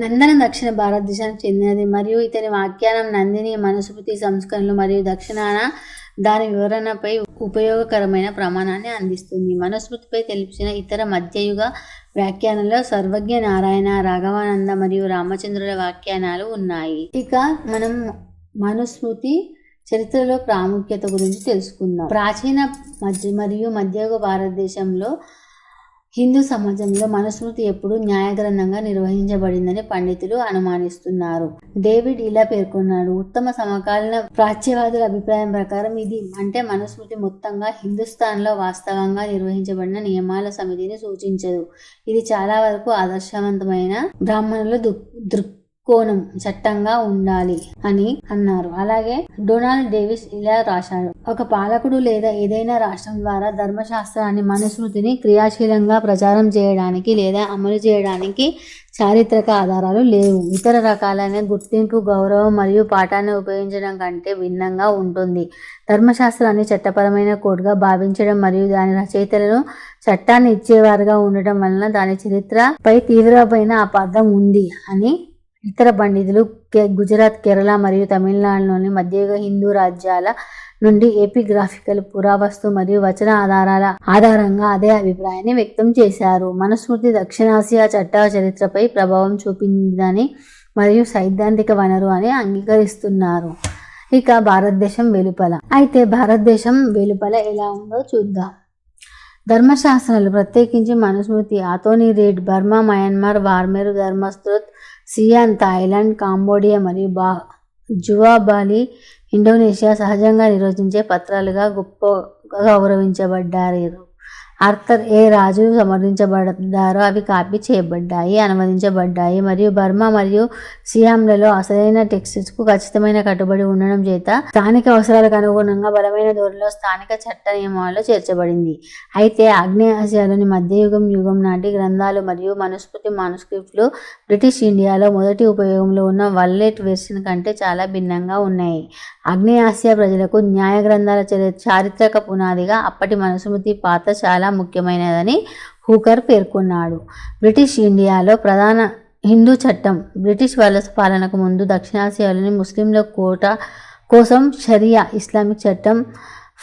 నందన దక్షిణ భారతదేశానికి చెందినది. మరియు ఇతని వ్యాఖ్యానం నందిని మనస్మృతి సంస్కరణలు మరియు దక్షిణాన దాని వివరణపై ఉపయోగకరమైన ప్రమాణాన్ని అందిస్తుంది. మనుస్మృతిపై తెలిసిన ఇతర మధ్యయుగ వ్యాఖ్యానంలో సర్వజ్ఞ నారాయణ రాఘవానంద మరియు రామచంద్రుల వ్యాఖ్యానాలు ఉన్నాయి. ఇక మనం మనుస్మృతి చరిత్రలో ప్రాముఖ్యత గురించి తెలుసుకుందాం. ప్రాచీన మధ్య మరియు మధ్యయుగ భారతదేశంలో హిందూ సమాజంలో మనుస్మృతి ఎప్పుడు న్యాయగ్రంథంగా నిర్వహించబడిందని పండితులు అనుమానిస్తున్నారు. డేవిడ్ ఇలా పేర్కొన్నాడు ఉత్తమ సమకాలీన ప్రాచ్యవాదుల అభిప్రాయం ప్రకారం ఇది అంటే మనుస్మృతి మొత్తంగా హిందుస్థాన్లో వాస్తవంగా నిర్వహించబడిన నియమాల సమితిని సూచించదు. ఇది చాలా వరకు ఆదర్శవంతమైన బ్రాహ్మణుల దృక్ కోణం చట్టంగా ఉండాలి అని అన్నారు. అలాగే డొనాల్డ్ డేవిస్ ఇలా రాశాడు ఒక పాలకుడు లేదా ఏదైనా రాష్ట్రం ద్వారా ధర్మశాస్త్రాన్ని మనుస్మృతిని క్రియాశీలంగా ప్రచారం చేయడానికి లేదా అమలు చేయడానికి చారిత్రక ఆధారాలు లేవు. ఇతర రకాలైన గుర్తింపు గౌరవం మరియు పాఠాన్ని ఉపయోగించడం కంటే భిన్నంగా ఉంటుంది. ధర్మశాస్త్రాన్ని చట్టపరమైన కోడ్గా భావించడం మరియు దాని రచయితలను చట్టాన్ని ఇచ్చేవారుగా ఉండటం వలన దాని చరిత్రపై తీవ్రమైన అపార్థం ఉంది అని ఇతర పండితులు కే గుజరాత్ కేరళ మరియు తమిళనాడులోని మధ్యయుగ హిందూ రాజ్యాల నుండి ఎపిగ్రాఫికల్ పురావస్తు మరియు వచన ఆధారాల ఆధారంగా అదే అభిప్రాయాన్ని వ్యక్తం చేశారు. మనుస్మృతి దక్షిణాసియా చట్ట చరిత్రపై ప్రభావం చూపిందని మరియు సైద్ధాంతిక వనరు అని అంగీకరిస్తున్నారు. ఇక భారతదేశం వెలుపల. అయితే భారతదేశం వెలుపల ఎలా ఉందో చూద్దాం. ధర్మశాస్త్రాలు ప్రత్యేకించి మనుస్మృతి ఆతోని రీడ్ బర్మా మయన్మార్ వార్మేరు ధర్మస్తృత్ సియాన్ థాయిలాండ్ కాంబోడియా మరియు బా జువాబాలి ఇండోనేషియా సహజంగా నిర్వచించే పత్రాలుగా గొప్పగా గౌరవించబడ్డారు. ఆర్థర్ ఏ రాజు సమర్థించబడ్డారో అవి కాపీ చేయబడ్డాయి అనువదించబడ్డాయి. మరియు బర్మా మరియు సియామ్లలో అసలైన టెక్స్ట్కు ఖచ్చితమైన కట్టుబడి ఉండడం చేత స్థానిక అవసరాలకు అనుగుణంగా బలమైన ధోరణిలో స్థానిక చట్ట నియమాల్లో చేర్చబడింది. అయితే ఆగ్నేయాసియాలోని మధ్యయుగం యుగం నాటి గ్రంథాలు మరియు మనుస్మృతి మానుస్క్రిప్ట్లు బ్రిటిష్ ఇండియాలో మొదటి ఉపయోగంలో ఉన్న వల్లెట్ వెర్షన్ కంటే చాలా భిన్నంగా ఉన్నాయి. ఆగ్నేయాసియా ప్రజలకు న్యాయ గ్రంథాల చరి- చారిత్రక పునాదిగా అప్పటి మనుస్మృతి పాత్ర చాలా ముఖ్యమైనదని హూకర్ పేర్కొన్నాడు. బ్రిటిష్ ఇండియాలో ప్రధాన హిందూ చట్టం బ్రిటిష్ వలస పాలనకు ముందు దక్షిణాసియాలోని ముస్లింల కోట కోసం షరియా ఇస్లామిక్ చట్టం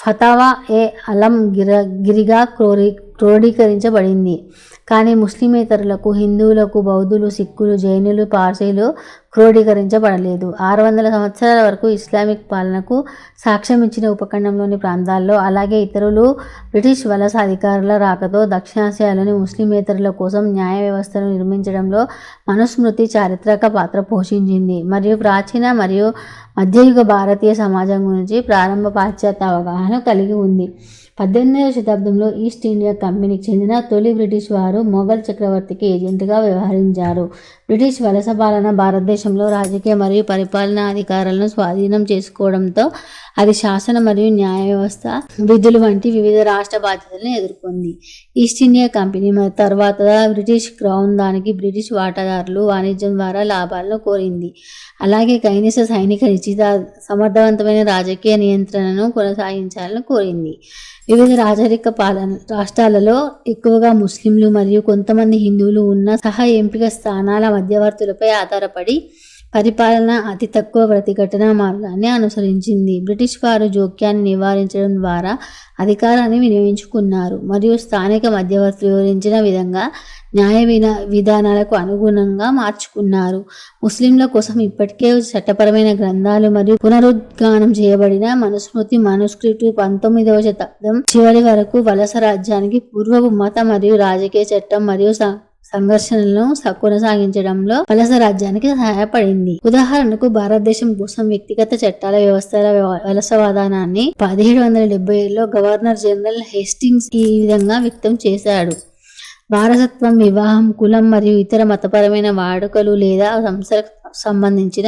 ఫతావా ఏ అలం గిర గిరిగా క్రోడీ క్రోడీకరించబడింది. కానీ ముస్లిమేతరులకు హిందువులకు బౌద్ధులు సిక్కులు జైనులు పార్సీలు క్రోడీకరించబడలేదు. ఆరు వందల సంవత్సరాల వరకు ఇస్లామిక్ పాలనకు సాక్ష్యం ఇచ్చిన ఉపఖండంలోని ప్రాంతాల్లో అలాగే ఇతరులు బ్రిటిష్ వలస అధికారుల రాకతో దక్షిణాసియాలోని ముస్లిమేతరుల కోసం న్యాయ వ్యవస్థను నిర్మించడంలో మనుస్మృతి చారిత్రక పాత్ర పోషించింది. మరియు ప్రాచీన మరియు మధ్యయుగ భారతీయ సమాజం గురించి ప్రారంభ పాశ్చాత్య అవగాహన కలిగి ఉంది. పద్దెనిమిదవ శతాబ్దంలో ఈస్ట్ ఇండియా కంపెనీకి చెందిన తొలి బ్రిటిష్ వారు మొఘల్ చక్రవర్తికి ఏజెంట్గా వ్యవహరించారు. బ్రిటిష్ వలస పాలన భారతదేశంలో రాజకీయ మరియు పరిపాలనా అధికారాలను స్వాధీనం చేసుకోవడంతో అది శాసన మరియు న్యాయ వ్యవస్థ విధులు వంటి వివిధ రాష్ట్ర బాధ్యతలను ఎదుర్కొంది. ఈస్ట్ ఇండియా కంపెనీ తర్వాత బ్రిటిష్ క్రౌన్ దానికి బ్రిటిష్ వాటాదారులు వాణిజ్యం ద్వారా లాభాలను కోరింది. అలాగే కైనిస సైనిక ఉచిత సమర్థవంతమైన రాజకీయ నియంత్రణను కొనసాగించాలని కోరింది. వివిధ రాజరిక పాలన రాష్ట్రాలలో ఎక్కువగా ముస్లింలు మరియు కొంతమంది హిందువులు ఉన్న సహా ఎంపిక స్థానాల మధ్యవర్తులపై ఆధారపడి పరిపాలన అతి తక్కువ ప్రతిఘటన మార్గాన్ని అనుసరించింది. బ్రిటిష్ వారు జోక్యాన్ని నివారించడం ద్వారా అధికారాన్ని వినియోగించుకున్నారు. మరియు స్థానిక మధ్యవర్తులు వివరించిన విధంగా న్యాయ విధా విధానాలకు అనుగుణంగా మార్చుకున్నారు. ముస్లింల కోసం ఇప్పటికే చట్టపరమైన గ్రంథాలు మరియు పునరుద్గానం చేయబడిన మనుస్మృతి మనుస్క్రిప్ట్ పంతొమ్మిదవ శతాబ్దం చివరి వరకు వలస రాజ్యానికి పూర్వపు మత మరియు రాజకీయ చట్టం మరియు సంఘర్షణలను కొనసాగించడంలో వలస రాజ్యానికి సహాయపడింది. ఉదాహరణకు భారతదేశం కోసం వ్యక్తిగత చట్టాల వ్యవస్థల వలసవాదానాన్ని పదిహేడు వందల డెబ్బై ఏడులో గవర్నర్ జనరల్ హేస్టింగ్స్ ఈ విధంగా వ్యక్తం చేశాడు. వారసత్వం వివాహం కులం మరియు ఇతర మతపరమైన వాడుకలు లేదా సంస్థలకు సంబంధించిన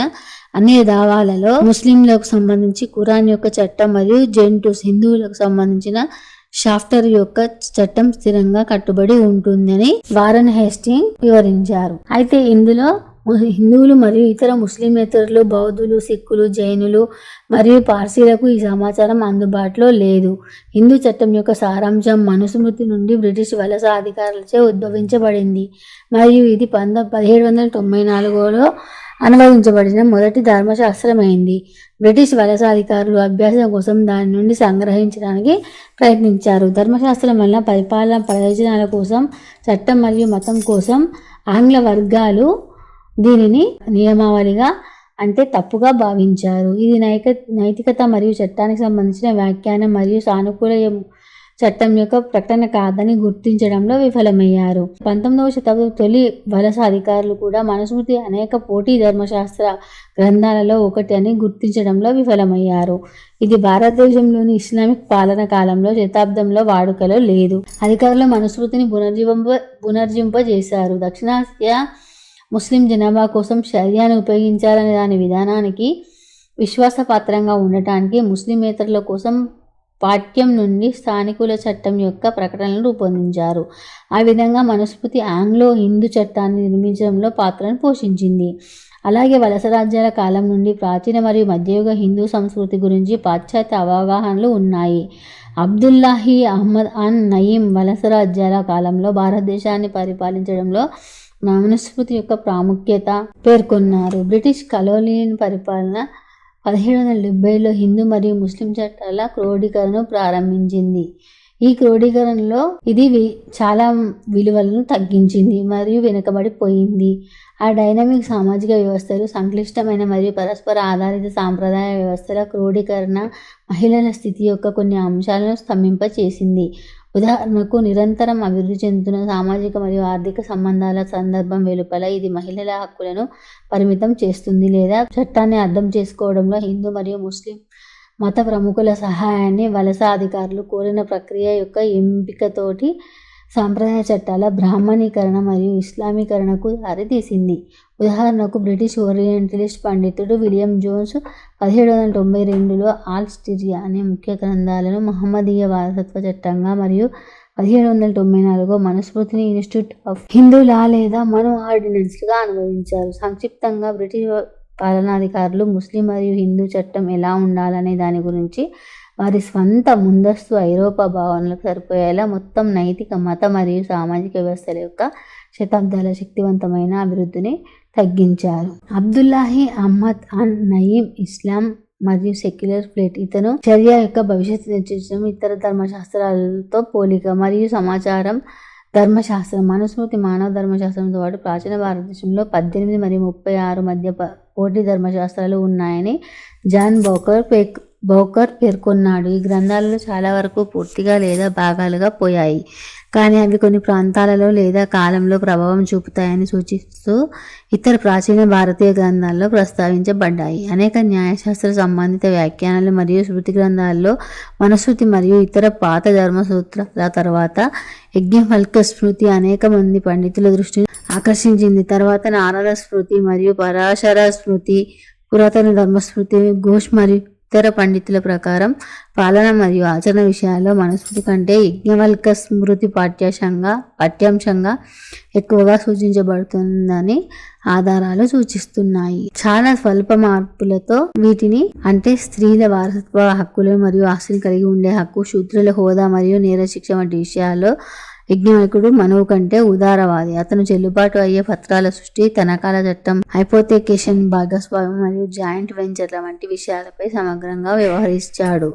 అన్ని దావాలలో ముస్లింలకు సంబంధించి కురాన్ యొక్క చట్టం మరియు జెంటుస్ హిందువులకు సంబంధించిన షాఫ్టర్ యొక్క చట్టం స్థిరంగా కట్టుబడి ఉంటుందని వారన్ హేస్టింగ్ వివరించారు. అయితే ఇందులో హిందువులు మరియు ఇతర ముస్లిమేతరులు బౌద్ధులు సిక్కులు జైనులు మరియు పార్సీలకు ఈ సమాచారం అందుబాటులో లేదు. హిందూ చట్టం యొక్క సారాంశం మనుస్మృతి నుండి బ్రిటిష్ వలస అధికారులచే ఉద్భవించబడింది మరియు ఇది పంద పదిహేడు వందల తొంభై నాలుగులో అనువదించబడిన మొదటి ధర్మశాస్త్రమైంది. బ్రిటిష్ వలస అధికారులు అభ్యాసం కోసం దాని నుండి సంగ్రహించడానికి ప్రయత్నించారు. ధర్మశాస్త్రం వల్ల పరిపాలన ప్రయోజనాల కోసం చట్టం మరియు మతం కోసం ఆంగ్ల వర్గాలు దీనిని నియమావళిగా అంటే తప్పుగా భావించారు. ఇది నైక నైతికత మరియు చట్టానికి సంబంధించిన వ్యాఖ్యానం మరియు సానుకూల చట్టం యొక్క ప్రకటన కాదని గుర్తించడంలో విఫలమయ్యారు. పంతొమ్మిదవ శతాబ్దం తొలి వలస అధికారులు కూడా మనుస్మృతి అనేక పోటీ ధర్మశాస్త్ర గ్రంథాలలో ఒకటి అని గుర్తించడంలో విఫలమయ్యారు. ఇది భారతదేశంలోని ఇస్లామిక్ పాలన కాలంలో శతాబ్దంలో వాడుకలో లేదు. అధికారులు మనుస్మృతిని పునర్జీవింప పునర్జింపజేశారు. దక్షిణాసియా ముస్లిం జనాభా కోసం షరియాను ఉపయోగించాలనే దాని విధానానికి విశ్వాసపాత్రంగా ఉండటానికి ముస్లిమేతరుల కోసం పాఠ్యం నుండి స్థానికుల చట్టం యొక్క ప్రకటనలు రూపొందించారు. ఆ విధంగా మనుస్మృతి ఆంగ్లో హిందూ చట్టాన్ని నిర్మించడంలో పాత్రను పోషించింది. అలాగే వలస రాజ్యాల కాలం నుండి ప్రాచీన మరియు మధ్యయుగ హిందూ సంస్కృతి గురించి పాశ్చాత్య అవగాహనలు ఉన్నాయి. అబ్దుల్లాహి అహ్మద్ అన్ నయీం వలస రాజ్యాల కాలంలో భారతదేశాన్ని పరిపాలించడంలో మనుస్మృతి యొక్క ప్రాముఖ్యత పేర్కొన్నారు. బ్రిటిష్ కలోనియన్ పరిపాలన పదిహేడు వందల డెబ్బైలో హిందూ మరియు ముస్లిం చట్టాల క్రోడీకరణను ప్రారంభించింది. ఈ క్రోడీకరణలో ఇది వి- చాలా విలువలను తగ్గించింది మరియు వెనుకబడిపోయింది. ఆ డైనమిక్ సామాజిక వ్యవస్థలు సంక్లిష్టమైన మరియు పరస్పర ఆధారిత సాంప్రదాయ వ్యవస్థల క్రోడీకరణ మహిళల స్థితి యొక్క కొన్ని అంశాలను స్తంభింపచేసింది. ఉదాహరణకు నిరంతరం అభివృద్ధి చెందుతున్న సామాజిక మరియు ఆర్థిక సంబంధాల సందర్భం వెలుపల ఇది మహిళల హక్కులను పరిమితం చేస్తుంది లేదా చట్టాన్ని అర్థం చేసుకోవడంలో హిందూ మరియు ముస్లిం మత ప్రముఖుల సహాయాన్ని వలస అధికారులు కోరిన ప్రక్రియ యొక్క ఎంపికతోటి సాంప్రదాయ చట్టాల బ్రాహ్మణీకరణ మరియు ఇస్లామీకరణకు దారితీసింది. ఉదాహరణకు బ్రిటిష్ ఓరియంటలిస్ట్ పండితుడు విలియం జోన్స్ పదిహేడు వందల తొంభై రెండులో ఆల్ స్టిరియా అనే ముఖ్య గ్రంథాలను మహమ్మదీయ వారసత్వ చట్టంగా మరియు పదిహేడు వందల తొంభై నాలుగులో మనుస్మృతిని ఇన్స్టిట్యూట్ ఆఫ్ హిందూ లా లేదా మను ఆర్డినెన్స్గా అనువదించారు. సంక్షిప్తంగా బ్రిటిష్ పాలనాధికారులు ముస్లిం మరియు హిందూ చట్టం ఎలా ఉండాలనే దాని గురించి వారి స్వంత ముందస్తు ఐరోపా భావనలకు సరిపోయేలా మొత్తం నైతిక మత మరియు సామాజిక వ్యవస్థల యొక్క శతాబ్దాల శక్తివంతమైన అభివృద్ధిని తగ్గించారు. అబ్దుల్లాహి అహ్మద్ అన్ నయీం ఇస్లాం మరియు సెక్యులర్ ప్లేట్ ఇతను చర్య యొక్క భవిష్యత్తు నిర్చరించడం ఇతర ధర్మశాస్త్రాలతో పోలిక మరియు సమాచారం ధర్మశాస్త్రం మనుస్మృతి మానవ ధర్మశాస్త్రంతో పాటు ప్రాచీన భారతదేశంలో పద్దెనిమిది మరియు ముప్పై ఆరు మధ్య పోటీ ధర్మశాస్త్రాలు ఉన్నాయని జాన్ బోకర్ పేక్ బౌకర్ పేర్కొన్నాడు. ఈ గ్రంథాలలో చాలా వరకు పూర్తిగా లేదా భాగాలుగా పోయాయి. కానీ అవి కొన్ని ప్రాంతాలలో లేదా కాలంలో ప్రభావం చూపుతాయని సూచిస్తూ ఇతర ప్రాచీన భారతీయ గ్రంథాల్లో ప్రస్తావించబడ్డాయి. అనేక న్యాయశాస్త్ర సంబంధిత వ్యాఖ్యానాలు మరియు స్మృతి గ్రంథాల్లో మనుస్మృతి మరియు ఇతర పాత ధర్మసూత్రాల తర్వాత యజ్ఞఫల్క స్మృతి అనేక మంది పండితుల దృష్టిని ఆకర్షించింది. తర్వాత నారద స్మృతి మరియు పరాశర స్మృతి పురాతన ధర్మస్మృతి ఘోష్ మరియు ఇతర పండితుల ప్రకారం పాలన మరియు ఆచరణ విషయాల్లో మనుస్మృతి కంటే యజ్ఞవల్క స్మృతి పాఠ్యాంశంగా పాఠ్యాంశంగా ఎక్కువగా సూచించబడుతుందని ఆధారాలు సూచిస్తున్నాయి. చాలా స్వల్ప మార్పులతో వీటిని అంటే స్త్రీల వారసత్వ హక్కులు మరియు ఆస్తులు కలిగి ఉండే హక్కు శూద్రుల హోదా మరియు నేర శిక్ష వంటి విషయాల్లో యజ్ఞవల్కుడు మనువు కంటే ఉదారవాది. అతను చెల్లుబాటు అయ్యే పత్రాల సృష్టి తనఖాల చట్టం హైపోథెకేషన్ భాగస్వామ్యం మరియు జాయింట్ వెంచర్ల వంటి విషయాలపై సమగ్రంగా వ్యవహరించాడు